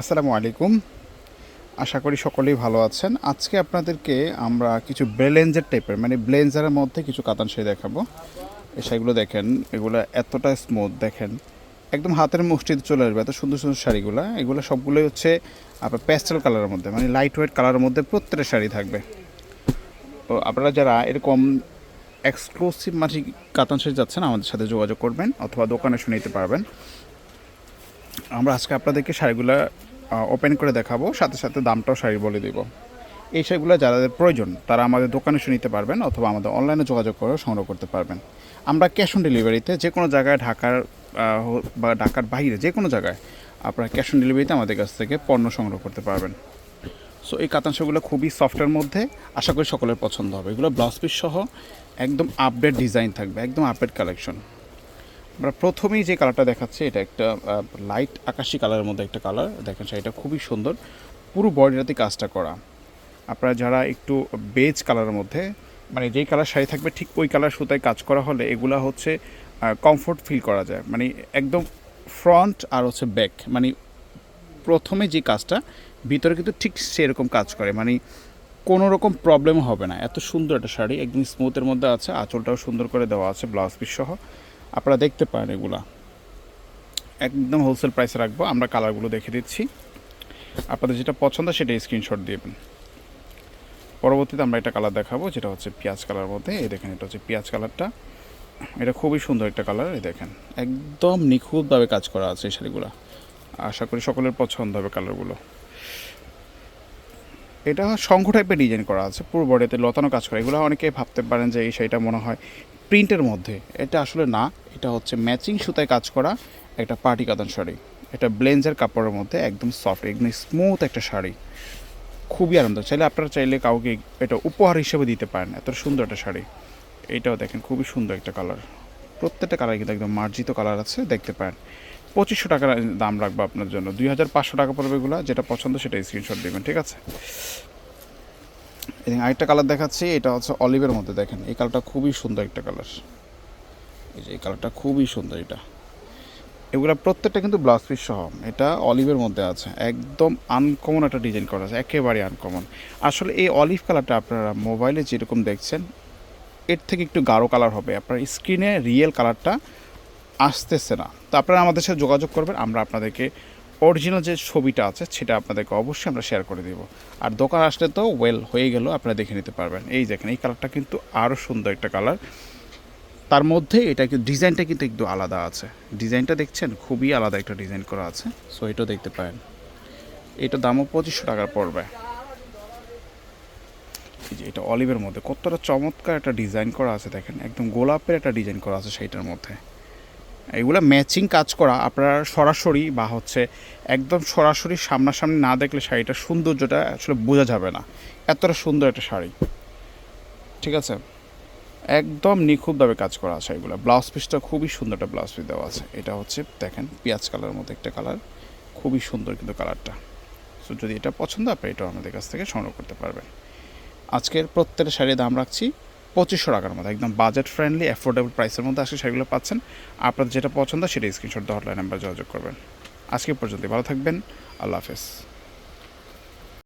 আসসালামু আলাইকুম। আশা করি সকলেই ভালো আছেন। আজকে আপনাদেরকে আমরা কিছু ব্লেঞ্জার টাইপের মানে ব্লেঞ্জারের মধ্যে কিছু কাতান শাড়ি দেখাবো। এই শাড়িগুলো দেখেন, এগুলো এতটা স্মুথ দেখেন। একদম হাতের মুষ্টিতে চলে আসবে, এত সুন্দর সুন্দর শাড়িগুলো। এগুলো সবগুলোই হচ্ছে আপনার প্যাস্টেল কালারের মধ্যে মানে লাইট ওয়েট কালারের মধ্যে প্রত্যেকটা শাড়ি থাকবে। তো আপনারা যারা এরকম এক্সক্লুসিভ মাটি কাতান শাড়ি যাচ্ছেন, আমাদের সাথে যোগাযোগ করবেন অথবা দোকানে শুনে নিতে পারবেন। আমরা আজকে আপনাদেরকে শাড়িগুলো ওপেন করে দেখাবো, সাথে সাথে দামটাও শাড়ি বলে দেব। এই শাড়িগুলো যাদের প্রয়োজন, তারা আমাদের দোকানে এসে নিতে পারবেন অথবা আমাদের অনলাইনে যোগাযোগ করে সংগ্রহ করতে পারবেন। আমরা ক্যাশ অন ডেলিভারিতে যে কোনো জায়গায় ঢাকার বা ঢাকার বাইরে যে কোনো জায়গায় আপনারা ক্যাশ অন ডেলিভারিতে আমাদের কাছ থেকে পণ্য সংগ্রহ করতে পারবেন। সো এই কাতাংশগুলো খুবই সফটের মধ্যে, আশা করি সকলের পছন্দ হবে। এগুলো ব্লাউজ পিস সহ, একদম আপডেট ডিজাইন থাকবে, একদম আপডেট কালেকশন আমরা প্রথমেই যে কালারটা দেখাচ্ছি, এটা একটা লাইট আকাশি কালারের মধ্যে একটা কালার দেখেন শাড়িটা খুবই সুন্দর। পুরো বডিটাতে কাজটা করা। আপনারা যারা একটু বেজ কালারের মধ্যে মানে যেই কালার শাড়ি থাকবে, ঠিক ওই কালার সুতায় কাজ করা হলে এগুলা হচ্ছে কমফোর্ট ফিল করা যায়। মানে একদম ফ্রন্ট আর হচ্ছে ব্যাক মানে প্রথমে যে কাজটা, ভিতরে কিন্তু ঠিক সেরকম কাজ করে। মানে কোনো রকম প্রবলেম হবে না। এত সুন্দর একটা শাড়ি, একদম স্মুথের মধ্যে আছে, আঁচলটাও সুন্দর করে দেওয়া আছে ব্লাউজ পিস সহ। আপনারা দেখতে পারেন এগুলা। একদম হোলসেল প্রাইসে রাখব, আমরা কালারগুলো দেখে দিচ্ছি। আপনাদের যেটা পছন্দ সেটা স্ক্রিনশট দিবেন। পরবর্তীতে আমরা একটা কালার দেখাবো, যেটা হচ্ছে পেঁয়াজ কালার মধ্যে। এই দেখেন, এটা হচ্ছে পেঁয়াজ কালারটা এটা খুবই সুন্দর একটা কালার এই দেখেন। একদম নিখুঁতভাবে কাজ করা আছে এই শাড়িগুলো। আশা করি সকলের পছন্দ হবে কালারগুলো এটা শঙ্খ টাইপের ডিজাইন করা আছে, পুরো বডিতে লতানো কাজ করা। এগুলো অনেকে ভাবতে পারেন যে এই শাড়িটা মনে হয় প্রিন্টের মধ্যে। এটা আসলে না, এটা হচ্ছে ম্যাচিং সুতায় কাজ করা একটা পার্টি কাতান শাড়ি। এটা ব্লেঞ্জার কাপড়ের মধ্যে একদম সফট, একদম স্মুথ একটা শাড়ি। খুবই আনন্দ চাইলে আপনারা চাইলে কাউকে এটা উপহার হিসেবে দিতে পারেন, এত সুন্দর একটা শাড়ি। এটাও দেখেন খুবই সুন্দর একটা কালার। প্রত্যেকটা কালার কিন্তু একদম মার্জিত কালার আছে, দেখতে পারেন। পঁচিশশো টাকার দাম রাখব আপনার জন্য। দুই হাজার পাঁচশো টাকা পড়বে এগুলো, যেটা পছন্দ সেটা স্ক্রিনশট দেবেন, ঠিক আছে? এবং আরেকটা কালার দেখাচ্ছি, এটা হচ্ছে অলিভের মধ্যে দেখেন, এই কালারটা খুবই সুন্দর একটা কালার এই যে এই কালারটা খুবই সুন্দর এটা। এগুলো প্রত্যেকটা কিন্তু ব্লাউজ পিস সহ, এটা অলিভের মধ্যে আছে। একদম আনকমন একটা ডিজাইন করা আছে, একেবারে আনকমন আসলে এই অলিভ কালারটা আপনারা মোবাইলে যেরকম দেখছেন, এর থেকে একটু গাঢ় কালার হবে। আপনার স্ক্রিনে রিয়েল কালারটা আসতেছে না। তো আপনারা আমাদের সাথে যোগাযোগ করবেন, আমরা আপনাদেরকে অরিজিনাল যে ছবিটা আছে, সেটা আপনাদেরকে অবশ্যই আমরা শেয়ার করে দেবো। আর দোকান আসলে তো ওয়েল হয়ে গেল, আপনারা দেখে নিতে পারবেন। এই দেখেন, এই কালারটা কিন্তু আরও সুন্দর একটা কালার তার মধ্যে এটা কিন্তু ডিজাইনটা কিন্তু একটু আলাদা আছে। ডিজাইনটা দেখছেন, খুবই আলাদা একটা ডিজাইন করা আছে। সো এটাও দেখতে পারেন। এটা দামও পঁচিশশো টাকার পড়বে। যে, এটা অলিভের মধ্যে। কতটা চমৎকার একটা ডিজাইন করা আছে, দেখেন। একদম গোলাপের একটা ডিজাইন করা আছে সেইটার মধ্যে। এগুলো ম্যাচিং কাজ করা, আপনারা সরাসরি বা হচ্ছে একদম সরাসরি সামনাসামনি না দেখলে শাড়িটার সৌন্দর্যটা আসলে বোঝা যাবে না। এতটা সুন্দর একটা শাড়ি। ঠিক আছে? একদম নিখুঁতভাবে কাজ করা আছে এগুলো। ব্লাউজ পিসটা খুবই সুন্দর একটা ব্লাউজ পিস দেওয়া আছে। এটা হচ্ছে দেখেন পেঁয়াজ কালারের মধ্যে একটা কালার। খুবই সুন্দর কিন্তু কালারটা। সো যদি এটা পছন্দ আপনি এটাও আমাদের কাছ থেকে সংগ্রহ করতে পারবেন। আজকের প্রত্যেকটা শাড়ির দাম রাখছি পঁচিশশো টাকার মধ্যে একদম বাজেট ফ্রেন্ডলি অ্যাফোর্ডেবল প্রাইসের মধ্যে আজকে সেগুলো পাচ্ছেন। আপনার যেটা পছন্দ সেটা স্ক্রিনশট হটলাইন নাম্বার যোগাযোগ করবেন। আজকে পর্যন্ত ভালো থাকবেন, আল্লাহ হাফেজ।